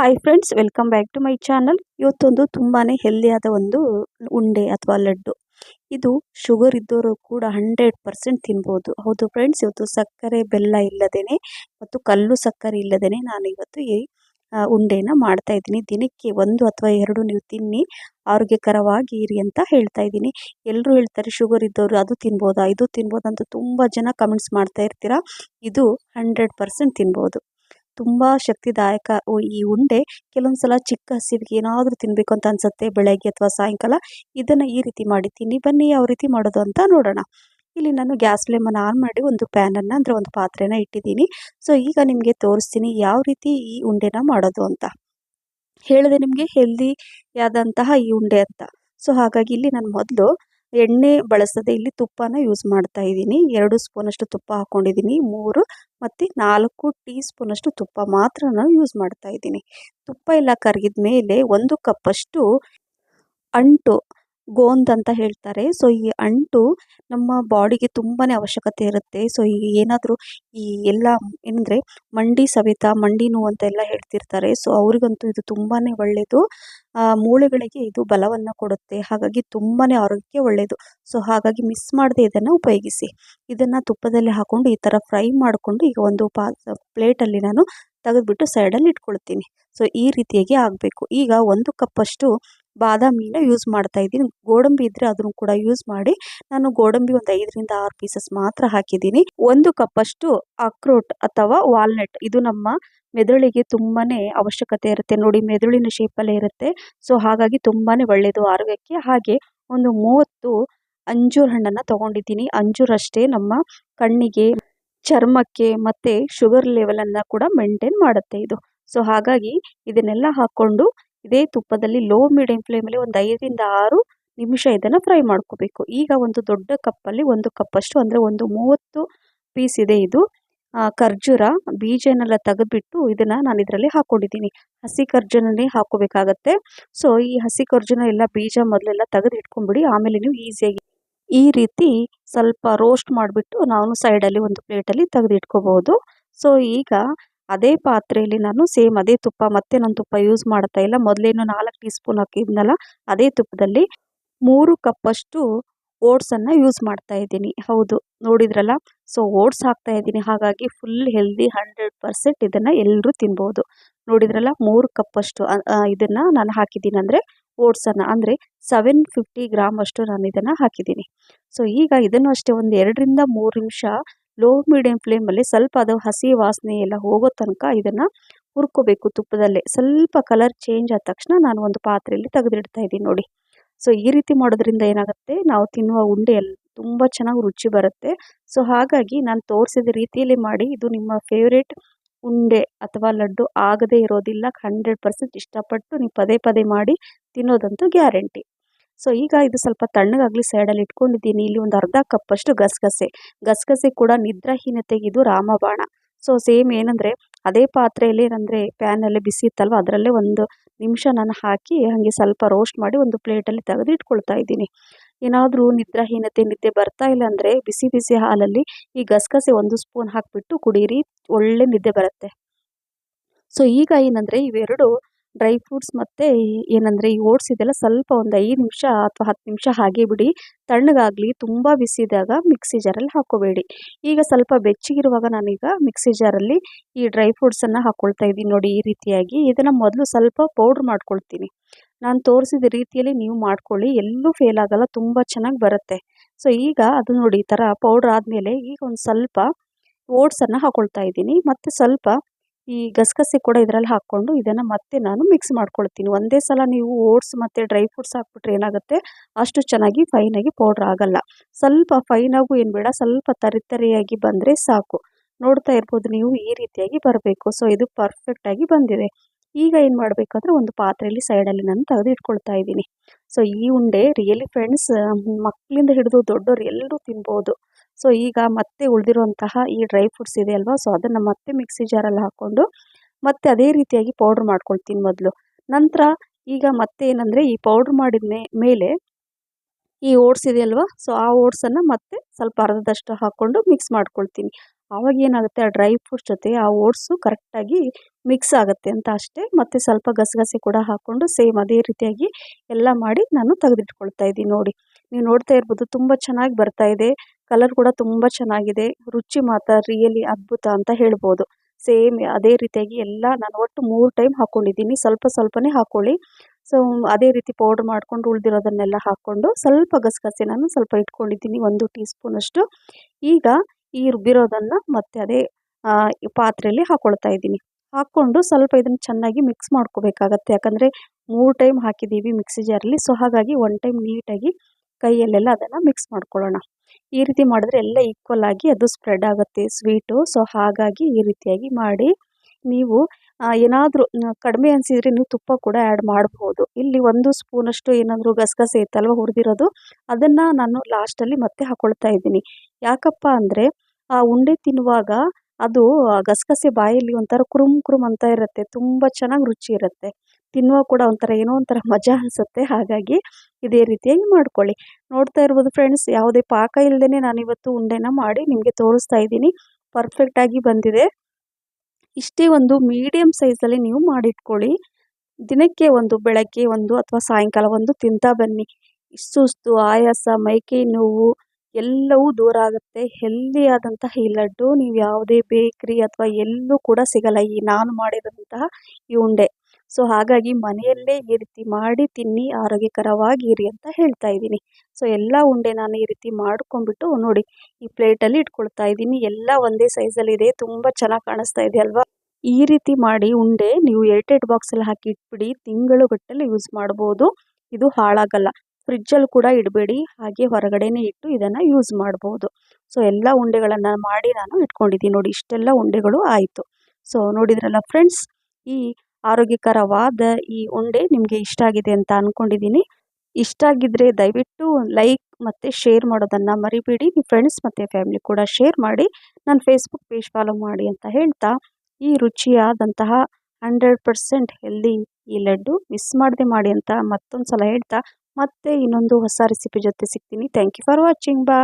Hi friends welcome back to my channel ಇವತ್ತೊಂದು ತುಂಬಾ ಹೆಲ್ದಿಯಾದ ಒಂದು ಉಂಡೆ ಅಥವಾ ಲಡ್ಡು. ಇದು ಶುಗರ್ ಇದ್ದವರು ಕೂಡ ಹಂಡ್ರೆಡ್ ಪರ್ಸೆಂಟ್ ತಿನ್ಬೋದು. ಹೌದು ಫ್ರೆಂಡ್ಸ್ ಇವತ್ತು ಸಕ್ಕರೆ, ಬೆಲ್ಲ ಇಲ್ಲದೇ ಮತ್ತು ಕಲ್ಲು ಸಕ್ಕರೆ ಇಲ್ಲದೇ ನಾನು ಇವತ್ತು ಈ ಉಂಡೆನ ಮಾಡ್ತಾ ಇದ್ದೀನಿ. ದಿನಕ್ಕೆ ಒಂದು ಅಥವಾ ಎರಡು ನೀವು ತಿನ್ನಿ, ಆರೋಗ್ಯಕರವಾಗಿ ಇರಿ ಅಂತ ಹೇಳ್ತಾ ಇದ್ದೀನಿ. ಎಲ್ಲರೂ ಹೇಳ್ತಾರೆ ಶುಗರ್ ಇದ್ದವರು ಅದು ತಿನ್ಬೋದಾ, ಇದು ತಿನ್ಬೋದಾ ಅಂತ ತುಂಬ ಜನ ಕಮೆಂಟ್ಸ್ ಮಾಡ್ತಾ ಇರ್ತೀರಾ. ಇದು ಹಂಡ್ರೆಡ್ ಪರ್ಸೆಂಟ್ ತಿನ್ಬೋದು. ತುಂಬ ಶಕ್ತಿದಾಯಕ ಈ ಉಂಡೆ ಕೆಲವೊಂದು ಸಲ ಚಿಕ್ಕ ಹಸಿವಿಗೆ ಏನಾದರೂ ತಿನ್ನಬೇಕು ಅಂತ ಅನ್ಸುತ್ತೆ ಬೆಳಗ್ಗೆ ಅಥವಾ ಸಾಯಂಕಾಲ. ಇದನ್ನು ಈ ರೀತಿ ಮಾಡಿ ತಿನ್ನಿ, ಬನ್ನಿ, ಯಾವ ರೀತಿ ಮಾಡೋದು ಅಂತ ನೋಡೋಣ. ಇಲ್ಲಿ ನಾನು ಗ್ಯಾಸ್ ಫ್ಲೇಮನ್ನು ಆನ್ ಮಾಡಿ ಒಂದು ಪ್ಯಾನನ್ನು, ಅಂದರೆ ಒಂದು ಪಾತ್ರೆನ ಇಟ್ಟಿದ್ದೀನಿ. ಸೊ, ಈಗ ನಿಮಗೆ ತೋರಿಸ್ತೀನಿ ಯಾವ ರೀತಿ ಈ ಉಂಡೆನ ಮಾಡೋದು ಅಂತ. ಹೇಳಿದೆ ನಿಮಗೆ ಹೆಲ್ದಿಯಾದಂತಹ ಈ ಉಂಡೆ ಅಂತ. ಸೊ, ಹಾಗಾಗಿ ಇಲ್ಲಿ ನಾನು ಮೊದಲು ಎಣ್ಣೆ ಬಳಸದೆ ಇಲ್ಲಿ ತುಪ್ಪನ ಯೂಸ್ ಮಾಡ್ತಾ ಇದ್ದೀನಿ. ಎರಡು ಸ್ಪೂನಷ್ಟು ತುಪ್ಪ ಹಾಕ್ಕೊಂಡಿದ್ದೀನಿ ಮೂರು ಮತ್ತು ನಾಲ್ಕು ಟೀ ಸ್ಪೂನಷ್ಟು ತುಪ್ಪ ಮಾತ್ರ ನಾನು ಯೂಸ್ ಮಾಡ್ತಾ ಇದ್ದೀನಿ. ತುಪ್ಪ ಎಲ್ಲ ಕರಗಿದ ಮೇಲೆ ಒಂದು ಕಪ್ಪಷ್ಟು ಅಂಟು ಗೋಂದ್ ಅಂತ ಹೇಳ್ತಾರೆ. ಸೊ, ಈ ಅಂಟು ನಮ್ಮ ಬಾಡಿಗೆ ತುಂಬಾ ಅವಶ್ಯಕತೆ ಇರುತ್ತೆ. ಸೊ, ಈ ಏನಾದರೂ ಈ ಎಲ್ಲ ಏನಂದರೆ ಮಂಡಿ ಸವೆತ, ಮಂಡಿ ನೋವು ಅಂತೆಲ್ಲ ಹೇಳ್ತಿರ್ತಾರೆ. ಸೊ, ಅವರಿಗಂತೂ ಇದು ತುಂಬಾ ಒಳ್ಳೆಯದು ಮೂಳೆಗಳಿಗೆ ಇದು ಬಲವನ್ನು ಕೊಡುತ್ತೆ. ಹಾಗಾಗಿ ತುಂಬಾ ಆರೋಗ್ಯಕ್ಕೆ ಒಳ್ಳೆಯದು ಸೊ, ಹಾಗಾಗಿ ಮಿಸ್ ಮಾಡದೆ ಇದನ್ನು ಉಪಯೋಗಿಸಿ. ಇದನ್ನು ತುಪ್ಪದಲ್ಲಿ ಹಾಕ್ಕೊಂಡು ಈ ಥರ ಫ್ರೈ ಮಾಡಿಕೊಂಡು ಈಗ ಒಂದು ಪಾ, ಪ್ಲೇಟಲ್ಲಿ ನಾನು ತೆಗೆದುಬಿಟ್ಟು ಸೈಡಲ್ಲಿ ಇಟ್ಕೊಳ್ತೀನಿ. ಸೊ, ಈ ರೀತಿಯಾಗಿ ಆಗಬೇಕು. ಈಗ ಒಂದು ಕಪ್ಪಷ್ಟು ಬಾದಾಮಿನ ಯೂಸ್ ಮಾಡ್ತಾ ಇದ್ದೀನಿ. ಗೋಡಂಬಿ ಇದ್ದರೆ ಅದನ್ನು ಕೂಡ ಯೂಸ್ ಮಾಡಿ ನಾನು ಗೋಡಂಬಿ ಒಂದು ಐದರಿಂದ ಆರು ಪೀಸಸ್ ಮಾತ್ರ ಹಾಕಿದ್ದೀನಿ. ಒಂದು ಕಪ್ಪಷ್ಟು ಅಕ್ರೋಟ್ ಅಥವಾ ವಾಲ್ನಟ್ ಇದು ನಮ್ಮ ಮೆದುಳಿಗೆ ತುಂಬಾ ಅವಶ್ಯಕತೆ ಇರುತ್ತೆ. ನೋಡಿ, ಮೆದುಳಿನ ಶೇಪಲ್ಲೇ ಇರುತ್ತೆ. ಸೊ ಹಾಗಾಗಿ ತುಂಬಾ ಒಳ್ಳೆಯದು ಆರೋಗ್ಯಕ್ಕೆ. ಹಾಗೆ ಒಂದು ಮೂವತ್ತು ಅಂಜೂರ ಹಣ್ಣನ್ನು ತೊಗೊಂಡಿದ್ದೀನಿ. ಅಂಜೂರಷ್ಟೇ ನಮ್ಮ ಕಣ್ಣಿಗೆ, ಚರ್ಮಕ್ಕೆ ಮತ್ತು ಶುಗರ್ ಲೆವೆಲನ್ನು ಕೂಡ ಮೇಂಟೈನ್ ಮಾಡುತ್ತೆ ಇದು. ಸೊ ಹಾಗಾಗಿ ಇದನ್ನೆಲ್ಲ ಹಾಕ್ಕೊಂಡು ಇದೇ ತುಪ್ಪದಲ್ಲಿ ಲೋ, ಮೀಡಿಯಂ ಫ್ಲೇಮಲ್ಲಿ ಒಂದು ಐದರಿಂದ ಆರು ನಿಮಿಷ ಇದನ್ನು ಫ್ರೈ ಮಾಡ್ಕೋಬೇಕು. ಈಗ ಒಂದು ದೊಡ್ಡ ಕಪ್ಪಲ್ಲಿ ಒಂದು ಕಪ್ಪಷ್ಟು, ಅಂದರೆ ಒಂದು ಮೂವತ್ತು ಪೀಸ್ ಇದೆ ಇದು. ಖರ್ಜೂರ, ಬೀಜನೆಲ್ಲ ತೆಗೆದುಬಿಟ್ಟು ಇದನ್ನು ನಾನು ಇದರಲ್ಲಿ ಹಾಕ್ಕೊಂಡಿದ್ದೀನಿ ಹಸಿ ಖರ್ಜೂರನೇ ಹಾಕೋಬೇಕಾಗತ್ತೆ ಸೊ ಈ ಹಸಿ ಖರ್ಜೂರ ಎಲ್ಲ ಬೀಜ ಮೊದಲೆಲ್ಲ ತೆಗೆದು ಇಟ್ಕೊಂಡ್ಬಿಡಿ ಆಮೇಲೆ ನೀವು ಈಸಿಯಾಗಿ ಈ ರೀತಿ ಸ್ವಲ್ಪ ರೋಸ್ಟ್ ಮಾಡಿಬಿಟ್ಟು, ನಾನು ಸೈಡಲ್ಲಿ ಒಂದು ಪ್ಲೇಟಲ್ಲಿ ತೆಗೆದು ಇಟ್ಕೋಬಹುದು. ಸೊ ಈಗ ಅದೇ ಪಾತ್ರೆಯಲ್ಲಿ ನಾನು ಸೇಮ್ ಅದೇ ತುಪ್ಪ, ಮತ್ತೆ ನಾನು ತುಪ್ಪ ಯೂಸ್ ಮಾಡ್ತಾ ಇಲ್ಲ. ಮೊದಲೇನು ನಾಲ್ಕು ಟೀ ಸ್ಪೂನ್ ಹಾಕಿದ್ನಲ್ಲ, ಅದೇ ತುಪ್ಪದಲ್ಲಿ ಮೂರು ಕಪ್ಪಷ್ಟು ಓಟ್ಸನ್ನು ಯೂಸ್ ಮಾಡ್ತಾ ಇದ್ದೀನಿ. ಹೌದು, ನೋಡಿದ್ರಲ್ಲ? ಸೊ ಓಟ್ಸ್ ಹಾಕ್ತಾ ಇದ್ದೀನಿ. ಹಾಗಾಗಿ ಫುಲ್ ಹೆಲ್ದಿ ಹಂಡ್ರೆಡ್ ಪರ್ಸೆಂಟ್ ಇದನ್ನು ಎಲ್ಲರೂ ತಿನ್ಬೋದು. ನೋಡಿದ್ರಲ್ಲ? ಮೂರು ಕಪ್ಪಷ್ಟು ಇದನ್ನು ನಾನು ಹಾಕಿದ್ದೀನಿ. ಅಂದರೆ ಓಟ್ಸನ್ನು ಅಂದರೆ ಸೆವೆನ್ ಫಿಫ್ಟಿ ಗ್ರಾಮ್ ಅಷ್ಟು ನಾನು ಇದನ್ನು ಹಾಕಿದ್ದೀನಿ. ಸೊ ಈಗ ಇದನ್ನು ಅಷ್ಟೇ ಒಂದು ಎರಡರಿಂದ ಮೂರು ನಿಮಿಷ ಲೋ ಮೀಡಿಯಂ ಫ್ಲೇಮಲ್ಲಿ ಸ್ವಲ್ಪ ಅದು ಹಸಿ ವಾಸನೆ ಎಲ್ಲ ಹೋಗೋ ತನಕ ಇದನ್ನು ಹುರ್ಕೋಬೇಕು ತುಪ್ಪದಲ್ಲೇ. ಸ್ವಲ್ಪ ಕಲರ್ ಚೇಂಜ್ ಆದ ತಕ್ಷಣ ನಾನು ಒಂದು ಪಾತ್ರೆಯಲ್ಲಿ ತೆಗೆದಿಡ್ತಾ ಇದ್ದೀನಿ ನೋಡಿ. ಸೊ ಈ ರೀತಿ ಮಾಡೋದ್ರಿಂದ ಏನಾಗುತ್ತೆ? ನಾವು ತಿನ್ನುವ ಉಂಡೆ ಎಲ್ಲ ತುಂಬ ಚೆನ್ನಾಗಿ ರುಚಿ ಬರುತ್ತೆ. ಸೊ ಹಾಗಾಗಿ ನಾನು ತೋರಿಸಿದ ರೀತಿಯಲ್ಲಿ ಮಾಡಿ, ಇದು ನಿಮ್ಮ ಫೇವ್ರೇಟ್ ಉಂಡೆ ಅಥವಾ ಲಡ್ಡು ಆಗದೇ ಇರೋದಿಲ್ಲ ಹಂಡ್ರೆಡ್ ಪರ್ಸೆಂಟ್ ಇಷ್ಟಪಟ್ಟು ನೀವು ಪದೇ ಪದೇ ಮಾಡಿ ತಿನ್ನೋದಂತೂ ಗ್ಯಾರಂಟಿ. ಸೊ ಈಗ ಇದು ಸ್ವಲ್ಪ ತಣ್ಣಗಾಗಲಿ ಸೈಡಲ್ಲಿ ಇಟ್ಕೊಂಡಿದ್ದೀನಿ. ಇಲ್ಲಿ ಒಂದು ಅರ್ಧ ಕಪ್ಪಷ್ಟು ಗಸಗಸೆ. ಗಸಗಸೆ ಕೂಡ ನಿದ್ರಾಹೀನತೆಗೆ ಇದು ರಾಮಬಾಣ. ಸೊ ಸೇಮ್ ಏನಂದರೆ, ಅದೇ ಪಾತ್ರೆಯಲ್ಲಿ ಏನಂದರೆ ಪ್ಯಾನಲ್ಲಿ ಬಿಸಿ ಇತ್ತಲ್ವ, ಅದರಲ್ಲೇ ಒಂದು ನಿಮಿಷ ನಾನು ಹಾಕಿ ಹಾಗೆ ಸ್ವಲ್ಪ ರೋಸ್ಟ್ ಮಾಡಿ ಒಂದು ಪ್ಲೇಟಲ್ಲಿ ತೆಗೆದು ಇಟ್ಕೊಳ್ತಾ ಇದ್ದೀನಿ. ಏನಾದರೂ ನಿದ್ರಾಹೀನತೆ, ನಿದ್ದೆ ಬರ್ತಾ ಇಲ್ಲ ಅಂದರೆ ಬಿಸಿ ಬಿಸಿ ಹಾಲಲ್ಲಿ ಈ ಗಸಗಸೆ ಒಂದು ಸ್ಪೂನ್ ಹಾಕಿಬಿಟ್ಟು ಕುಡೀರಿ, ಒಳ್ಳೆ ನಿದ್ದೆ ಬರುತ್ತೆ. ಸೊ ಈಗ ಏನಂದರೆ ಇವೆರಡು ಡ್ರೈ ಫ್ರೂಟ್ಸ್ ಮತ್ತು ಏನಂದರೆ ಈ ಓಟ್ಸ್ ಇದೆಲ್ಲ ಸ್ವಲ್ಪ ಒಂದು ಐದು ನಿಮಿಷ ಅಥವಾ ಹತ್ತು ನಿಮಿಷ ಹಾಗೆ ಬಿಡಿ. ತಣ್ಣಗಾಗಲಿ, ತುಂಬ ಬಿಸಿದಾಗ ಮಿಕ್ಸಿ ಜಾರಲ್ಲಿ ಹಾಕ್ಕೋಬೇಡಿ ಈಗ ಸ್ವಲ್ಪ ಬೆಚ್ಚಗಿರುವಾಗ ನಾನೀಗ ಮಿಕ್ಸಿ ಜಾರಲ್ಲಿ ಈ ಡ್ರೈ ಫ್ರೂಟ್ಸನ್ನು ಹಾಕ್ಕೊಳ್ತಾ ಇದ್ದೀನಿ. ನೋಡಿ ಈ ರೀತಿಯಾಗಿ. ಇದನ್ನು ಮೊದಲು ಸ್ವಲ್ಪ ಪೌಡ್ರ್ ಮಾಡ್ಕೊಳ್ತೀನಿ. ನಾನು ತೋರಿಸಿದ ರೀತಿಯಲ್ಲಿ ನೀವು ಮಾಡ್ಕೊಳ್ಳಿ. ಎಲ್ಲೂ ಫೇಲ್ ಆಗಲ್ಲ. ತುಂಬ ಚೆನ್ನಾಗಿ ಬರುತ್ತೆ. ಸೊ, ಈಗ ಅದು ನೋಡಿ ಈ ಥರ ಪೌಡ್ರ್ ಆದಮೇಲೆ ಈಗ ಒಂದು ಸ್ವಲ್ಪ ಓಟ್ಸನ್ನು ಹಾಕ್ಕೊಳ್ತಾ ಇದ್ದೀನಿ. ಮತ್ತು ಸ್ವಲ್ಪ ಈ ಗಸಗಸೆ ಕೂಡ ಇದರಲ್ಲಿ ಹಾಕ್ಕೊಂಡು ಇದನ್ನು ಮತ್ತೆ ನಾನು ಮಿಕ್ಸ್ ಮಾಡ್ಕೊಳ್ತೀನಿ. ಒಂದೇ ಸಲ ನೀವು ಓಟ್ಸ್ ಮತ್ತು ಡ್ರೈ ಫ್ರೂಟ್ಸ್ ಹಾಕ್ಬಿಟ್ರೆ ಏನಾಗುತ್ತೆ? ಅಷ್ಟು ಚೆನ್ನಾಗಿ ಫೈನಾಗಿ ಪೌಡ್ರ್ ಆಗಲ್ಲ. ಸ್ವಲ್ಪ ಫೈನಾಗೂ ಏನು ಬೇಡ, ಸ್ವಲ್ಪ ತರಿತರಿಯಾಗಿ ಬಂದರೆ ಸಾಕು. ನೋಡ್ತಾ ಇರ್ಬೋದು ನೀವು ಈ ರೀತಿಯಾಗಿ ಬರಬೇಕು. ಸೊ ಇದು ಪರ್ಫೆಕ್ಟಾಗಿ ಬಂದಿದೆ. ಈಗ ಏನು ಮಾಡಬೇಕಂದ್ರೆ ಒಂದು ಪಾತ್ರೆಯಲ್ಲಿ ಸೈಡಲ್ಲಿ ನಾನು ತೆಗೆದು ಇಟ್ಕೊಳ್ತಾ ಇದ್ದೀನಿ. ಸೊ ಈ ಉಂಡೆ ರಿಯಲಿ ಫ್ರೆಂಡ್ಸ್ ಮಕ್ಕಳಿಂದ ಹಿಡಿದು ದೊಡ್ಡವರು ಎಲ್ಲರೂ ತಿನ್ಬೋದು. ಸೊ ಈಗ ಮತ್ತೆ ಉಳಿದಿರುವಂತಹ ಈ ಡ್ರೈ ಫ್ರೂಟ್ಸ್ ಇದೆ ಅಲ್ವಾ? ಸೊ ಅದನ್ನು ಮತ್ತೆ ಮಿಕ್ಸಿ ಜಾರಲ್ಲಿ ಹಾಕ್ಕೊಂಡು ಮತ್ತೆ ಅದೇ ರೀತಿಯಾಗಿ ಪೌಡ್ರ್ ಮಾಡ್ಕೊಳ್ತೀನಿ ಮೊದಲು. ನಂತರ ಈಗ ಮತ್ತೆ ಏನಂದರೆ ಈ ಪೌಡ್ರ್ ಮಾಡಿದ ಮೇಲೆ ಈ ಓಟ್ಸ್ ಇದೆಯಲ್ವಾ ಸೊ ಆ ಓಟ್ಸನ್ನು ಮತ್ತೆ ಸ್ವಲ್ಪ ಅರ್ಧದಷ್ಟು ಹಾಕ್ಕೊಂಡು ಮಿಕ್ಸ್ ಮಾಡ್ಕೊಳ್ತೀನಿ. ಆವಾಗ ಏನಾಗುತ್ತೆ? ಆ ಡ್ರೈ ಫ್ರೂಟ್ಸ್ ಜೊತೆ ಆ ಓಟ್ಸು ಕರೆಕ್ಟಾಗಿ ಮಿಕ್ಸ್ ಆಗುತ್ತೆ ಅಂತ ಅಷ್ಟೇ. ಮತ್ತೆ ಸ್ವಲ್ಪ ಗಸಗಸೆ ಕೂಡ ಹಾಕ್ಕೊಂಡು ಸೇಮ್ ಅದೇ ರೀತಿಯಾಗಿ ಎಲ್ಲ ಮಾಡಿ ನಾನು ತೆಗೆದಿಟ್ಕೊಳ್ತಾ ಇದ್ದೀನಿ ನೋಡಿ. ನೀವು ನೋಡ್ತಾ ಇರ್ಬೋದು, ತುಂಬ ಚೆನ್ನಾಗಿ ಬರ್ತಾ ಇದೆ. ಕಲರ್ ಕೂಡ ತುಂಬ ಚೆನ್ನಾಗಿದೆ. ರುಚಿ ಮಾತ್ರ ರಿಯಲಿ ಅದ್ಭುತ ಅಂತ ಹೇಳ್ಬೋದು. ಸೇಮ್ ಅದೇ ರೀತಿಯಾಗಿ ಎಲ್ಲ ನಾನು ಒಟ್ಟು ಮೂರು ಟೈಮ್ ಹಾಕ್ಕೊಂಡಿದ್ದೀನಿ ಸ್ವಲ್ಪ ಸ್ವಲ್ಪನೇ ಹಾಕ್ಕೊಳ್ಳಿ ಸೊ ಅದೇ ರೀತಿ ಪೌಡ್ರ್ ಮಾಡ್ಕೊಂಡು ಉಳಿದಿರೋದನ್ನೆಲ್ಲ ಹಾಕ್ಕೊಂಡು ಸ್ವಲ್ಪ ಗಸಗಸೆ ನಾನು ಸ್ವಲ್ಪ ಇಟ್ಕೊಂಡಿದ್ದೀನಿ. ಒಂದು ಟೀ ಸ್ಪೂನಷ್ಟು ಈಗ ಈ ರುಬ್ಬಿರೋದನ್ನು ಮತ್ತೆ ಅದೇ ಪಾತ್ರೆಯಲ್ಲಿ ಹಾಕ್ಕೊಳ್ತಾ ಇದ್ದೀನಿ. ಹಾಕ್ಕೊಂಡು ಸ್ವಲ್ಪ ಇದನ್ನು ಚೆನ್ನಾಗಿ ಮಿಕ್ಸ್ ಮಾಡ್ಕೋಬೇಕಾಗತ್ತೆ. ಯಾಕಂದರೆ ಮೂರು ಟೈಮ್ ಹಾಕಿದ್ದೀವಿ ಮಿಕ್ಸಿ ಜಾರಲ್ಲಿ ಸೊ ಹಾಗಾಗಿ ಒನ್ ಟೈಮ್ ನೀಟಾಗಿ ಕೈಯಲ್ಲೆಲ್ಲ ಅದನ್ನು ಮಿಕ್ಸ್ ಮಾಡ್ಕೊಳ್ಳೋಣ. ಈ ರೀತಿ ಮಾಡಿದ್ರೆ ಎಲ್ಲ ಈಕ್ವಲ್ ಆಗಿ ಅದು ಸ್ಪ್ರೆಡ್ ಆಗುತ್ತೆ ಸ್ವೀಟು ಸೊ ಹಾಗಾಗಿ ಈ ರೀತಿಯಾಗಿ ಮಾಡಿ ನೀವು ಏನಾದರೂ ಕಡಿಮೆ ಅನಿಸಿದರೆ ನೀವು ತುಪ್ಪ ಕೂಡ ಆ್ಯಡ್ ಮಾಡ್ಬೋದು. ಇಲ್ಲಿ ಒಂದು ಸ್ಪೂನಷ್ಟು ಏನಾದರೂ ಗಸಗಸೆ ಇತ್ತಲ್ವ ಹುರಿದಿರೋದು, ಅದನ್ನು ನಾನು ಲಾಸ್ಟಲ್ಲಿ ಮತ್ತೆ ಹಾಕೊಳ್ತಾ ಇದ್ದೀನಿ. ಯಾಕಪ್ಪ ಅಂದರೆ, ಆ, ಉಂಡೆ ತಿನ್ನುವಾಗ ಅದು ಗಸಗಸೆ ಬಾಯಲ್ಲಿ ಒಂಥರ ಕುರುಮ್ ಕುರುಮ್ ಅಂತ ಇರುತ್ತೆ, ತುಂಬ ಚೆನ್ನಾಗಿ ರುಚಿ ಇರುತ್ತೆ. ತಿನ್ನುವಾಗ ಕೂಡ ಒಂಥರ ಏನೋ ಒಂಥರ ಮಜಾ ಅನಿಸುತ್ತೆ. ಹಾಗಾಗಿ ಇದೇ ರೀತಿಯಾಗಿ ಮಾಡ್ಕೊಳ್ಳಿ. ನೋಡ್ತಾ ಇರ್ಬೋದು ಫ್ರೆಂಡ್ಸ್, ಯಾವುದೇ ಪಾಕ ಇಲ್ಲದೇ ನಾನಿವತ್ತು ಉಂಡೆನ ಮಾಡಿ ನಿಮಗೆ ತೋರಿಸ್ತಾ ಇದ್ದೀನಿ. ಪರ್ಫೆಕ್ಟಾಗಿ ಬಂದಿದೆ. ಇಷ್ಟೇ ಒಂದು ಮೀಡಿಯಮ್ ಸೈಜಲ್ಲಿ ನೀವು ಮಾಡಿಟ್ಕೊಳ್ಳಿ. ದಿನಕ್ಕೆ ಒಂದು ಬೆಳಗ್ಗೆ ಒಂದು ಅಥವಾ ಸಾಯಂಕಾಲ ಒಂದು ತಿಂತಾ ಬನ್ನಿ. ಸುಸ್ತು ಆಯಾಸ, ಮೈಕೈ ನೋವು ಎಲ್ಲವೂ ದೂರ ಆಗುತ್ತೆ. ಹೆಲ್ದಿಯಾದಂತಹ ಈ ಲಡ್ಡು ನೀವು ಯಾವುದೇ ಬೇಕ್ರಿ ಅಥವಾ ಎಲ್ಲೂ ಕೂಡ ಸಿಗಲ್ಲ. ಈ ನಾನು ಮಾಡಿದಂತಹ ಈ ಉಂಡೆ. ಸೊ ಹಾಗಾಗಿ ಮನೆಯಲ್ಲೇ ಈ ರೀತಿ ಮಾಡಿ ತಿನ್ನಿ ಆರೋಗ್ಯಕರವಾಗಿರಿ ಅಂತ ಹೇಳ್ತಾ ಇದ್ದೀನಿ. ಸೊ ಎಲ್ಲ ಉಂಡೆ ನಾನು ಈ ರೀತಿ ಮಾಡ್ಕೊಂಡ್ಬಿಟ್ಟು ನೋಡಿ, ಈ ಪ್ಲೇಟಲ್ಲಿ ಇಟ್ಕೊಳ್ತಾ ಇದ್ದೀನಿ. ಎಲ್ಲ ಒಂದೇ ಸೈಜಲ್ಲಿ ಇದೆ, ತುಂಬ ಚೆನ್ನಾಗಿ ಕಾಣಿಸ್ತಾ ಇದೆ ಅಲ್ವಾ? ಈ ರೀತಿ ಮಾಡಿ ಉಂಡೆ ನೀವು ಏರ್ಟೆಡ್ ಬಾಕ್ಸಲ್ಲಿ ಹಾಕಿ ಇಟ್ಬಿಡಿ ತಿಂಗಳುಗಟ್ಟಲೆ ಯೂಸ್ ಮಾಡ್ಬೋದು. ಇದು ಹಾಳಾಗಲ್ಲ. ಫ್ರಿಜ್ಜಲ್ಲಿ ಕೂಡ ಇಡಬೇಡಿ, ಹಾಗೆ ಹೊರಗಡೆನೇ ಇಟ್ಟು ಇದನ್ನು ಯೂಸ್ ಮಾಡ್ಬೋದು. ಸೊ ಎಲ್ಲ ಉಂಡೆಗಳನ್ನು ಮಾಡಿ ನಾನು ಇಟ್ಕೊಂಡಿದ್ದೀನಿ ನೋಡಿ, ಇಷ್ಟೆಲ್ಲ ಉಂಡೆಗಳು ಆಯಿತು. ಸೊ ನೋಡಿದ್ರಲ್ಲ ಫ್ರೆಂಡ್ಸ್ ಈ ಆರೋಗ್ಯಕರವಾದ ಈ ಉಂಡೆ ನಿಮಗೆ ಇಷ್ಟ ಆಗಿದೆ ಅಂತ ಅಂದ್ಕೊಂಡಿದ್ದೀನಿ ಇಷ್ಟ ಆಗಿದ್ದರೆ ದಯವಿಟ್ಟು ಲೈಕ್ ಮತ್ತು ಶೇರ್ ಮಾಡೋದನ್ನು ಮರಿಬೇಡಿ. ನಿಮ್ಮ ಫ್ರೆಂಡ್ಸ್ ಮತ್ತು ಫ್ಯಾಮಿಲಿ ಕೂಡ ಶೇರ್ ಮಾಡಿ ನನ್ನ ಫೇಸ್ಬುಕ್ ಪೇಜ್ ಫಾಲೋ ಮಾಡಿ ಅಂತ ಹೇಳ್ತಾ, ಈ ರುಚಿಯಾದಂತಹ ಹಂಡ್ರೆಡ್ ಪರ್ಸೆಂಟ್ ಹೆಲ್ದಿ ಈ ಲಡ್ಡು ಮಿಸ್ ಮಾಡದೆ ಮಾಡಿ ಅಂತ ಮತ್ತೊಂದು ಸಲ ಹೇಳ್ತಾ, ಮತ್ತೆ ಇನ್ನೊಂದು ಹೊಸ ರೆಸಿಪಿ ಜೊತೆ ಸಿಗ್ತೀನಿ. Thank you for watching. ಬಾ